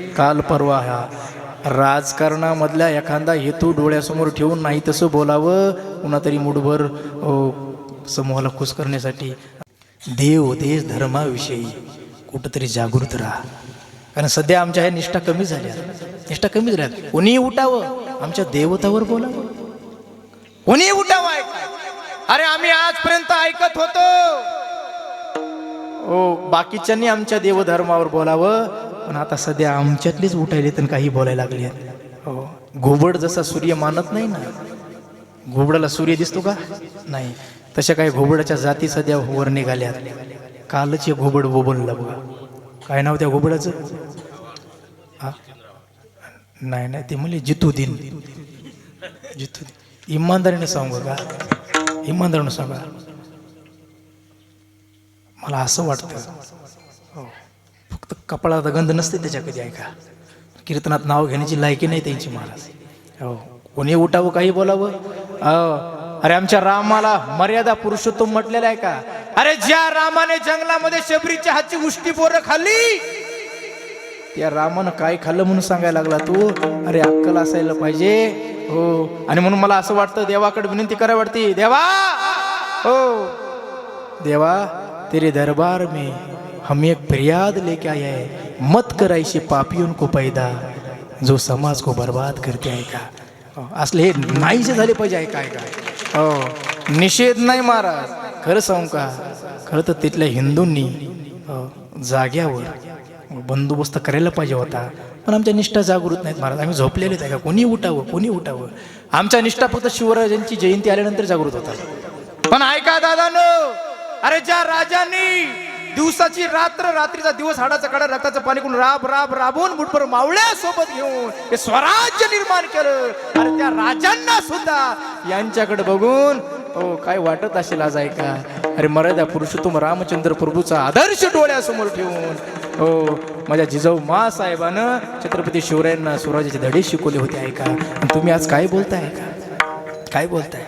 काल परवा हा राजकारणामधल्या एखादा हेतू डोळ्यासमोर ठेवून नाही तसं बोलावं कुणातरी मुठभर समूहाला खुश करण्यासाठी. देव देश धर्माविषयी कुठंतरी जागृत राहा. कारण सध्या आमच्या ह्या निष्ठा कमी झाल्या. निष्ठा कमी झाल्या कोणी उठावं? आमच्या देवतावर बोलावं. कोणी उठावं ऐक अरे आम्ही आजपर्यंत ऐकत होतो. हो बाकीच्यांनी आमच्या देवधर्मावर बोलावं. पण आता सध्या आमच्यातलीच उठायली तर काही बोलायला लागले हो. घोबड जसा सूर्य मानत नाही ना घोबडाला सूर्य दिसतो का? नाही. तशा काही घोबडाच्या जाती सध्या वर निघाल्या कालच हे घोबड बोबललं बघा. काय नाव त्या घोबडाचं? हा? नाही नाही ते म्हणले जितुद्दीन जितुद्दीन इमानदारीने सांगू का? इमानदारीने सांगा. मला असं वाटतं. हो. फक्त कपाळाचा गंध नसते त्याच्या कधी ऐका. कीर्तनात नाव घेण्याची लायकी नाही त्यांची महाराज. हो कोणी उठावं काही बोलावं? हो अरे आमच्या रामाला मर्यादा पुरुषोत्तम म्हटलेला आहे का? अरे ज्या रामाने जंगलामध्ये शबरीच्या हातची उष्टी पोरं खाल्ली त्या रामानं काय खाल्लं म्हणून सांगायला लागला तू? अरे अक्कल असायला पाहिजे. हो आणि म्हणून मला असं वाटतं देवाकडे विनंती करायला वाटते. देवा! हो देवा तेरे दरबार मी हम एक फरियाद लेके आए हैं। मत करायचे पापियों को पैदा जो समाज को बर्बाद करते आहे का असले हे नाहीसे झाले पाहिजे आहे काय काय हो निषेध नाही महाराज खरं सांगू का? खरं तर तिथल्या हिंदूंनी जाग्यावर बंदोबस्त करायला पाहिजे होता. पण आमच्या निष्ठा जागृत नाहीत महाराज. आम्ही झोपलेलेच आहे का कोणी उठावं कोणी उठावं? आमच्या निष्ठा फक्त शिवराजांची जयंती आल्यानंतर जागृत होतात. पण ऐका दादानो अरे ज्या राजांनी दिवसाची रात्र रात्रीचा दिवस हाडाचा काढा रक्ताचं पाणी करून राब राब राबून मुठभर मावळ्या सोबत घेऊन हे स्वराज्य निर्माण केलं. आणि त्या राजांना सुद्धा यांच्याकडे बघून हो काय वाटत असेल आज ऐका? अरे मर्यादा पुरुषोत्तम रामचंद्र प्रभूचा आदर्श डोळ्यासमोर ठेवून. हो माझ्या जिजाऊ मा साहेबानं छत्रपती शिवरायांना स्वराज्याचे धडे शिकवले होते ऐका. तुम्ही आज काय बोलताय का काय बोलताय?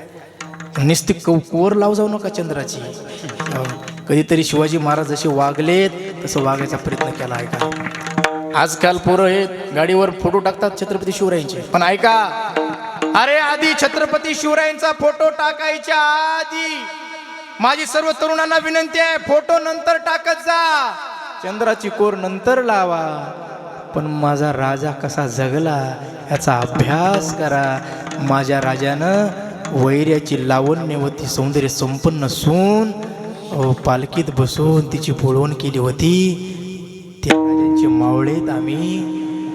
निस्ती कौ कोर लाव जाऊ नका चंद्राची. हो. कधीतरी शिवाजी महाराज जसे वागलेत तसं वागायचा प्रयत्न केला आहे का आजकाल पोरं हे गाडीवर फोटो टाकतात छत्रपती शिवरायांचे. पण ऐका अरे आधी छत्रपती शिवरायांचा फोटो टाकायच्या आधी माझी सर्व तरुणांना विनंती आहे फोटो नंतर टाकत जा. चंद्राची कोर नंतर लावा पण माझा राजा कसा जगला याचा अभ्यास करा. माझ्या राजानं वैर्याची लावण्यवती सौंदर्य संपन्न सून पालखीत बसून तिची बोलवण केली होती. त्या राजांचे मावळेत आम्ही.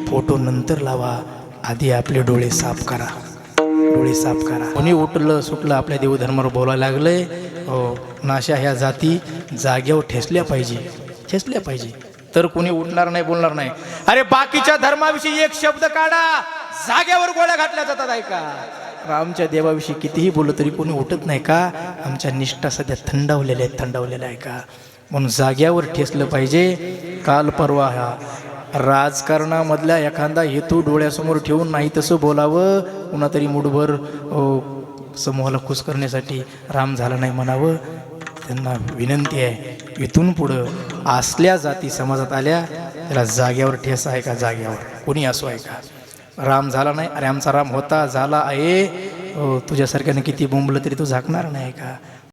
फोटो नंतर लावा. आधी आपले डोळे साफ करा. डोळे साफ करा. कोणी उठलं सुटलं आपल्या देवधर्मावर बोलायला लागलंय. हो नाशा ह्या जाती जाग्यावर ठेसल्या पाहिजे. ठेसल्या पाहिजे. तर कोणी उठणार नाही बोलणार नाही. अरे बाकीच्या धर्माविषयी एक शब्द काढा. जाग्यावर गोळ्या घातल्या जातात ऐका. रामच्या देवाविषयी कितीही बोललं तरी कोणी उठत नाही का? आमच्या निष्ठा सध्या थंडावलेल्या आहेत थंडावलेल्या आहे का? म्हणून जाग्यावर ठेसलं पाहिजे. काल परवा हा राजकारणामधल्या एखादा हेतू डोळ्यासमोर ठेवून नाही तसं बोलावं. कुणातरी मुठभर समूहाला खुश करण्यासाठी राम झाला नाही म्हणावं. त्यांना विनंती आहे इथून पुढं असल्या जाती समाजात आल्या त्याला जाग्यावर ठेस आहे का? जाग्यावर. कोणी असो आहे का? राम झाला नाही. अरे आमचा राम होता झाला आहे. अ, तुझ्यासारख्याने किती बोंबलं तरी तू झाकणार नाही का?